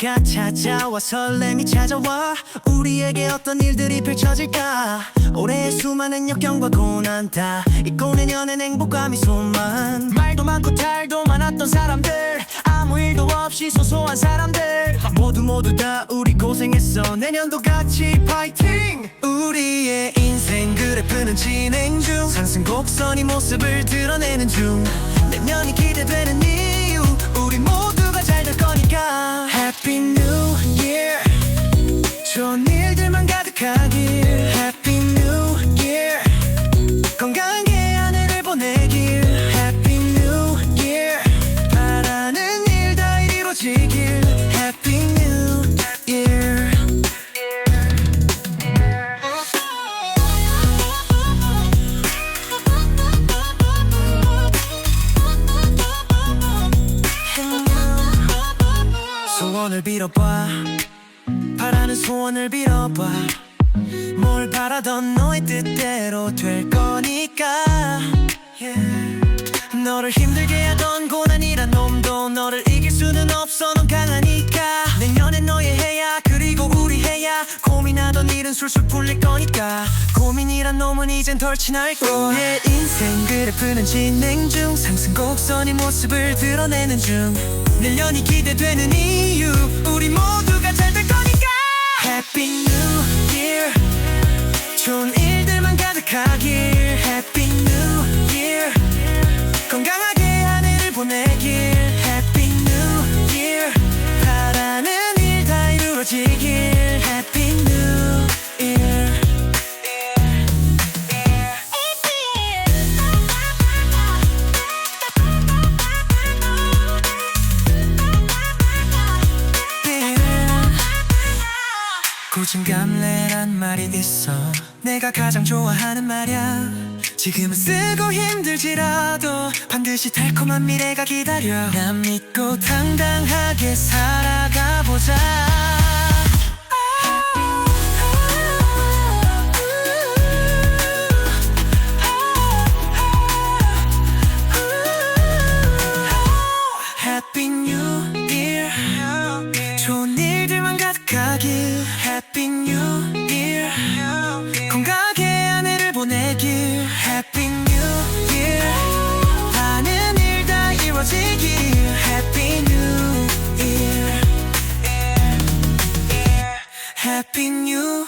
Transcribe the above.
찾아와 설렘이 찾아와. 우리에게 어떤 일들이 펼쳐질까? 올해의 수많은 역경과 고난 다 잊고 내년엔 행복과 미소만. 말도 많고 탈도 많았던 사람들. 아무 일도 없이 소소한 사람들. 모두 모두 다 우리 고생했어. 내년도 같이 파이팅! 우리의 인생 그래프는 진행 중. 상승 곡선이 모습을 드러내는 중. 내년이 기대되는 이유 우리 모두가 잘 될 거니까 소원을 빌어봐. 바라는 소원을 빌어봐. 뭘 바라던 너의 뜻대로 될 거니까. 너를 힘들게 하던 고난이란 놈도 너를 이길 수는 없어. 넌 강하니까. 내년엔 너의 해야 그리고 우리 해야. 고민하던 일은 술술 풀릴 거니까 고민이란 놈은 이젠 덜 친할 거야. 내 인생 그래프는 진행 중. 상승 곡선이 모습을 드러내는 중. 내년이 기대되는 이유. 우리 모두 고정감래란 말이 있어. 내가 가장 좋아하는 말이야. 지금은 쓰고 힘들지라도 반드시 달콤한 미래가 기다려. 난 믿고 당당하게 살아가보자. Happy New Happy New